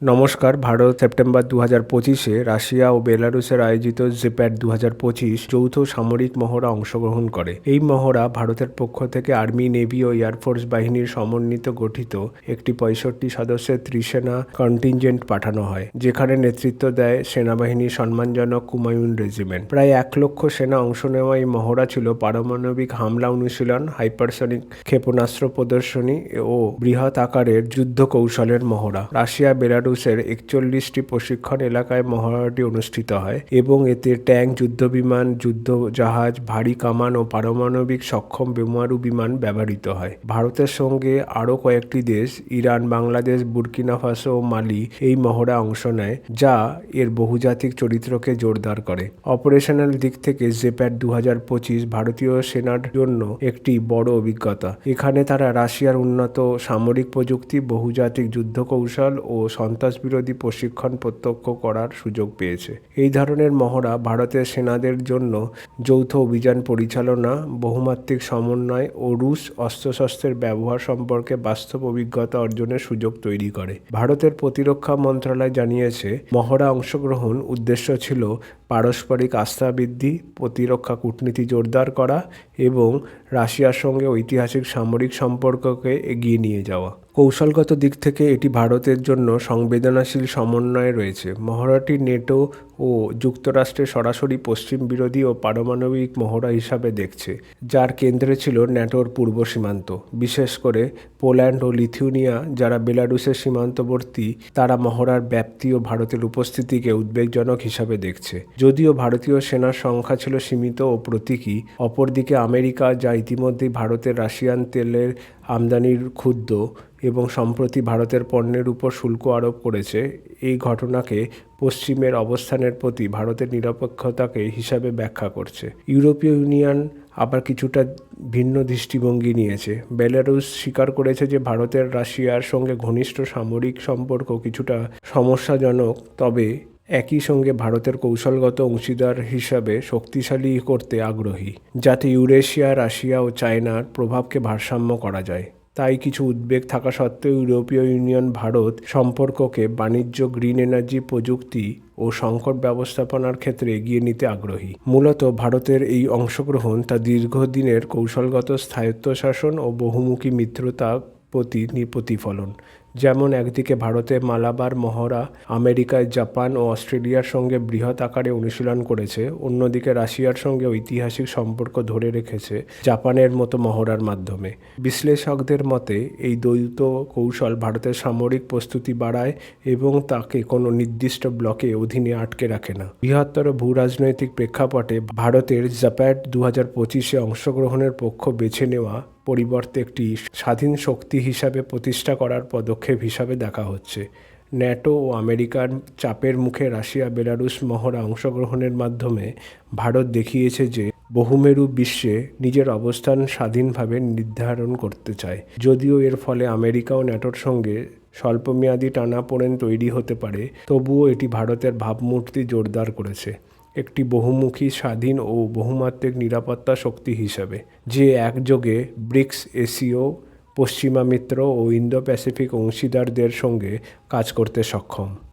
নমস্কার, ভারত সেপ্টেম্বর দু হাজার পঁচিশে রাশিয়া ও বেলারুসের আয়োজিত জেপ্যাড দু হাজার পঁচিশ যৌথ সামরিক মহড়া অংশগ্রহণ করে। এই মহড়া ভারতের পক্ষ থেকে আর্মি, নেভি ও এয়ারফোর্স বাহিনীর সমন্বিত গঠিত একটি পঁয়ষট্টি সদস্যের ত্রিসেনা কন্টিনজেন্ট পাঠানো হয়, যেখানে নেতৃত্ব দেয় সেনাবাহিনীর সম্মানজনক কুমায়ুন রেজিমেন্ট। প্রায় এক লক্ষ সেনা অংশ নেওয়া এই মহড়া ছিল পারমাণবিক হামলা অনুশীলন, হাইপারসনিক ক্ষেপণাস্ত্র প্রদর্শনী ও বৃহৎ আকারের যুদ্ধ কৌশলের মহড়া। রাশিয়া বেলারুসের একচল্লিশটি প্রশিক্ষণ এলাকায় মহড়াটি অনুষ্ঠিত হয় এবং এতে ট্যাঙ্ক, যুদ্ধবিমান যুদ্ধ জাহাজ ভারী কামান ও পারমাণবিক সক্ষম বেমারু বিমান ব্যবহৃত হয়। ভারতের সঙ্গে আরও কয়েকটি দেশ, ইরান, বাংলাদেশ, বুর্কিনা ফাসো ও মালি এই মহড়া অংশ নেয়, যা এর বহুজাতিক চরিত্রকে জোরদার করে। অপারেশনাল দিক থেকে জেপ্যাড দু ভারতীয় সেনার জন্য একটি বড় অভিজ্ঞতা। এখানে তারা রাশিয়ার উন্নত সামরিক প্রযুক্তি, বহুজাতিক যুদ্ধ কৌশল ও সন্ত্রাসবিরোধী প্রশিক্ষণ প্রত্যক্ষ করার সুযোগ পেয়েছে। এই ধরনের মহড়া ভারতের সেনাদের জন্য যৌথ অভিযান পরিচালনা, বহুমাত্রিক সমন্বয় ও রুশ অস্ত্রশস্ত্রের ব্যবহার সম্পর্কে বাস্তব অভিজ্ঞতা অর্জনের সুযোগ তৈরি করে। ভারতের প্রতিরক্ষা মন্ত্রণালয় জানিয়েছে, মহড়া অংশগ্রহণ উদ্দেশ্য ছিল পারস্পরিক আস্থা বৃদ্ধি, প্রতিরক্ষা কূটনীতি জোরদার করা এবং রাশিয়ার সঙ্গে ঐতিহাসিক সামরিক সম্পর্ককে এগিয়ে নিয়ে যাওয়া। কৌশলগত দিক থেকে এটি ভারতের জন্য সংবেদনশীল সমন্বয়ে রয়েছে। মহড়াটি নেটো ও যুক্তরাষ্ট্রের সরাসরি পশ্চিম বিরোধী ও পারমাণবিক মহড়া হিসাবে দেখছে, যার কেন্দ্রে ছিল ন্যাটোর পূর্ব সীমান্ত। বিশেষ করে পোল্যান্ড ও লিথুনিয়া, যারা বেলারুসের সীমান্তবর্তী, তারা মহড়ার ব্যাপ্তি ও ভারতের উপস্থিতিকে উদ্বেগজনক হিসাবে দেখছে। যদিও ভারতীয় সেনার সংখ্যা ছিল সীমিত ও প্রতীকী, অপরদিকে আমেরিকা, যা ইতিমধ্যেই ভারতের রাশিয়ান তেলের আমদানির ক্ষুদ্র এবং সম্প্রতি ভারতের পণ্যের উপর শুল্ক আরোপ করেছে, এই ঘটনাকে পশ্চিমের অবস্থানের প্রতি ভারতের নিরপেক্ষতাকে হিসাবে ব্যাখ্যা করছে। ইউরোপীয় ইউনিয়ন আবার কিছুটা ভিন্ন দৃষ্টিভঙ্গি নিয়েছে। বেলারুস স্বীকার করেছে যে ভারতের রাশিয়ার সঙ্গে ঘনিষ্ঠ সামরিক সম্পর্ক কিছুটা সমস্যাজনক, তবে একই সঙ্গে ভারতের কৌশলগত অংশীদার হিসাবে শক্তিশালী করতে আগ্রহী, যাতে ইউরেশিয়া, রাশিয়া ও চায়নার প্রভাবকে ভারসাম্য করা যায়। তাই কিছু উদ্বেগ থাকা সত্ত্বেও ইউরোপীয় ইউনিয়ন ভারত সম্পর্ককে বাণিজ্য, গ্রিন এনার্জি প্রযুক্তি ও সংকট ব্যবস্থাপনার ক্ষেত্রে এগিয়ে নিতে আগ্রহী। মূলত ভারতের এই অংশগ্রহণ তা দীর্ঘদিনের কৌশলগত স্থায়ত্বশাসন ও বহুমুখী মিত্রতা প্রতি প্রতিফলন। যেমন একদিকে ভারতে মালাবার, মহড়া, আমেরিকায় জাপান ও অস্ট্রেলিয়ার সঙ্গে বৃহৎ আকারে অনুশীলন করেছে, অন্যদিকে রাশিয়ার সঙ্গে ঐতিহাসিক সম্পর্ক ধরে রেখেছে জাপানের মতো মহড়ার মাধ্যমে। বিশ্লেষকদের মতে, এই দ্বৈত কৌশল ভারতের সামরিক প্রস্তুতি বাড়ায় এবং তাকে কোনো নির্দিষ্ট ব্লকে অধীনে আটকে রাখে না। বৃহত্তর ভূ রাজনৈতিক প্রেক্ষাপটে ভারতের জাপ্যাড দু হাজার পঁচিশে অংশগ্রহণের পক্ষ বেছে নেওয়া পরিবর্তে একটি স্বাধীন শক্তি হিসাবে প্রতিষ্ঠা করার পদক্ষেপ হিসাবে দেখা হচ্ছে। ন্যাটো ও আমেরিকার চাপের মুখে রাশিয়া বেলারুস মহড়া অংশগ্রহণের মাধ্যমে ভারত দেখিয়েছে যে বহুমেরু বিশ্বে নিজের অবস্থান স্বাধীনভাবে নির্ধারণ করতে চায়। যদিও এর ফলে আমেরিকা ও ন্যাটোর সঙ্গে স্বল্পমেয়াদী টানাপোড়েন তৈরি হতে পারে, তবুও এটি ভারতের ভাবমূর্তি জোরদার করেছে। একটি বহুমুখী, স্বাধীন ও বহুমাত্রিক নিরাপত্তা শক্তি হিসাবে, যে একযোগে ব্রিক্স এশীয় পশ্চিমা মিত্র ও ইন্দো প্যাসিফিক অংশীদারদের সঙ্গে কাজ করতে সক্ষম।